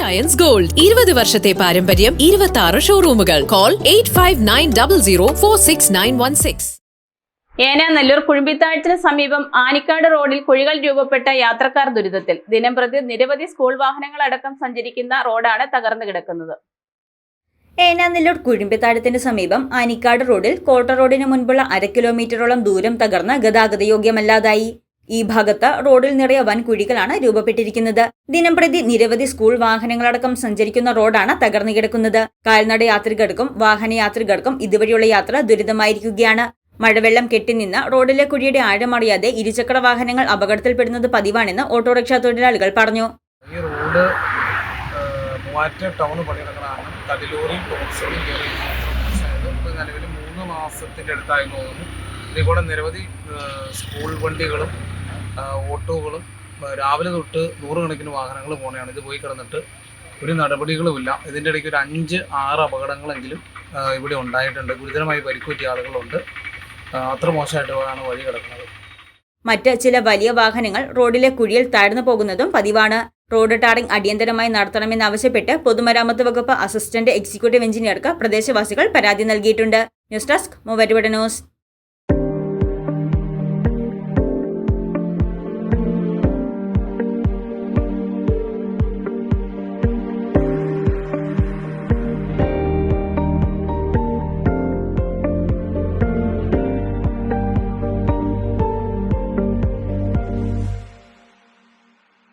Ions gold ഇരുപത് വർഷത്തെ പാരമ്പര്യം ഇരുപത്തി ആറ് ഷോറൂമുകൾ call eight five nine double zero four six nine one six ഏന നെല്ലൂർ കുഴുമ്പിത്താഴത്തിന് സമീപം ആനിക്കാട് റോഡിൽ കുഴികൾ രൂപപ്പെട്ട യാത്രക്കാർ ദുരിതത്തിൽ. ദിനംപ്രതി നിരവധി സ്കൂൾ വാഹനങ്ങൾ അടക്കം സഞ്ചരിക്കുന്ന റോഡാണ് തകർന്നു കിടക്കുന്നത്. ഏനാനെല്ലൂർ കുഴിമ്പിത്താഴത്തിന് സമീപം ആനിക്കാട് റോഡിൽ കോട്ട റോഡിന് മുൻപുള്ള അര കിലോമീറ്ററോളം ദൂരം തകർന്ന് ഗതാഗതയോഗ്യമല്ലാതായി. ഈ ഭാഗത്ത് റോഡിൽ നിറയെ വൻ കുഴികളാണ് രൂപപ്പെട്ടിരിക്കുന്നത്. ദിനംപ്രതി നിരവധി സ്കൂൾ വാഹനങ്ങളടക്കം സഞ്ചരിക്കുന്ന റോഡാണ് തകർന്നു കിടക്കുന്നത്. കാൽനട യാത്രികർക്കും വാഹനയാത്രികർക്കും ഇതുവഴിയുള്ള യാത്ര ദുരിതമായിരിക്കുകയാണ്. മഴവെള്ളം കെട്ടിനിന്ന് റോഡിലെ കുഴിയുടെ ആഴമറിയാതെ ഇരുചക്ര വാഹനങ്ങൾ അപകടത്തിൽപ്പെടുന്നത് പതിവാണെന്ന് ഓട്ടോറിക്ഷ തൊഴിലാളികൾ പറഞ്ഞു. ഈ റോഡ് ടൗൺ നിലവിൽ മൂന്ന് മാസത്തിന്റെ അടുത്തായി തോന്നുന്നു. ഇതിൽ നിരവധി സ്കൂൾ വണ്ടികളും ഓട്ടോകളും രാവിലെ തൊട്ട് നൂറുകണക്കിന് വാഹനങ്ങൾ പോകണതാണ് ഇത് പോയി കിടന്നിട്ട് ഒരു നടപടികളുമില്ല. ഇതിന്റെ ഇടയ്ക്ക് ഒരു അഞ്ച് ആറ് അപകടങ്ങളെങ്കിലും ഇവിടെ ഉണ്ടായിട്ടുണ്ട്. ഗുരുതരമായി പരിക്കേറ്റിയ ആളുകളുണ്ട്. അത്ര മോശമായിട്ടാണ് വഴി കിടക്കുന്നത്. മറ്റ് ചില വലിയ വാഹനങ്ങൾ റോഡിലെ കുഴിയിൽ താഴ്ന്നു പോകുന്നതും പതിവാണ്. റോഡ് ടാറിംഗ് അടിയന്തരമായി നടത്തണമെന്നാവശ്യപ്പെട്ട് പൊതുമരാമത്ത് വകുപ്പ് അസിസ്റ്റന്റ് എക്സിക്യൂട്ടീവ് എഞ്ചിനീയർക്ക് പ്രദേശവാസികൾ പരാതി നൽകിയിട്ടുണ്ട്. ന്യൂസ് ഡെസ്ക് മൂവരുവിടെ ന്യൂസ്.